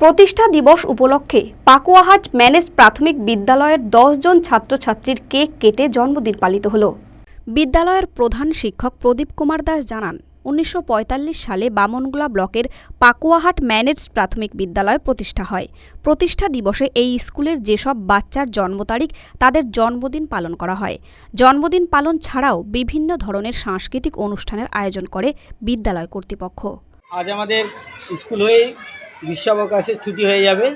প্রতিষ্ঠা দিবস উপলক্ষে পাকুয়াহাট ম্যানেজ প্রাথমিক বিদ্যালয়ের জন ছাত্রছাত্রীর কেক কেটে জন্মদিন পালিত হল। বিদ্যালয়ের প্রধান শিক্ষক প্রদীপ কুমার দাস জানান, উনিশশো পঁয়তাল্লিশ সালে বামনগুলা ব্লকের পাকুয়াহাট ম্যানেজ প্রাথমিক বিদ্যালয় প্রতিষ্ঠা হয়। প্রতিষ্ঠা দিবসে এই স্কুলের যেসব বাচ্চার জন্ম তারিখ, তাদের জন্মদিন পালন করা হয়। জন্মদিন পালন ছাড়াও বিভিন্ন ধরনের সাংস্কৃতিক অনুষ্ঠানের আয়োজন করে বিদ্যালয় কর্তৃপক্ষ। আজ আমাদের স্কুল হয়ে গ্রীষ্মাবকাশে ছুটি হয়ে যাবে।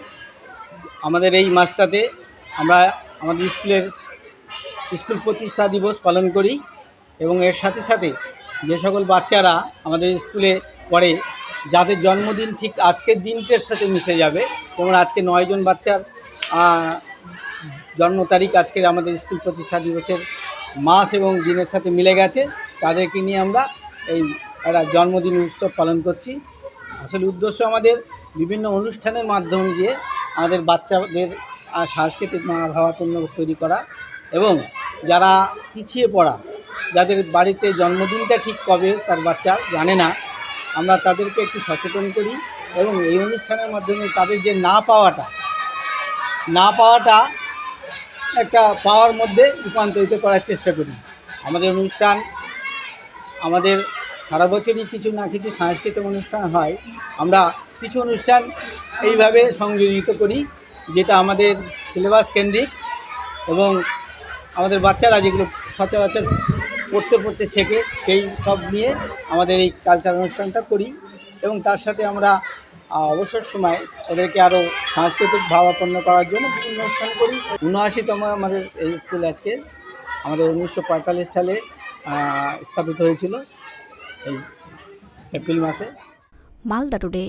আমাদের এই মাসটাতে আমরা আমাদের স্কুলের স্কুল প্রতিষ্ঠা দিবস পালন করি এবং এর সাথে সাথে যে সকল বাচ্চারা আমাদের স্কুলে পড়ে, যাদের জন্মদিন ঠিক আজকের দিনটার সাথে মিশে যাবে, যেমন আজকে নয়জন বাচ্চার জন্ম তারিখ আজকের আমাদের স্কুল প্রতিষ্ঠা দিবসের মাস এবং দিনের সাথে মিলে গেছে। তাদেরকে নিয়ে আমরা এই একটা জন্মদিন উৎসব পালন করছি। আসলে উদ্দেশ্য আমাদের বিভিন্ন অনুষ্ঠানের মাধ্যম দিয়ে আমাদের বাচ্চাদের সাংস্কৃতিক ভাবাপন্ন তৈরি করা এবং যারা পিছিয়ে পড়া, যাদের বাড়িতে জন্মদিনটা ঠিক কবে তার বাচ্চা জানে না, আমরা তাদেরকে একটু সচেতন করি এবং এই অনুষ্ঠানের মাধ্যমে তাদের যে না পাওয়াটা না পাওয়াটা একটা পাওয়ার মধ্যে রূপান্তরিত করার চেষ্টা করি। আমাদের অনুষ্ঠান, আমাদের সারা বছরই কিছু না কিছু সাংস্কৃতিক অনুষ্ঠান হয়। আমরা কিছু অনুষ্ঠান এইভাবে সংযোজিত করি, যেটা আমাদের সিলেবাস কেন্দ্রিক এবং আমাদের বাচ্চারা যেগুলো সচরাচর পড়তে পড়তে শেখে, সেই সব নিয়ে আমাদের এই কালচার অনুষ্ঠানটা করি এবং তার সাথে আমরা অবসর সময় ওদেরকে আরও সাংস্কৃতিক ভাবাপন্ন করার জন্য বিভিন্ন অনুষ্ঠান করি। উনআশিতম আমাদের এই স্কুল আজকে, আমাদের উনিশশো পঁয়তাল্লিশ সালে স্থাপিত হয়েছিল এই এপ্রিল মাসে। মালদা টুডে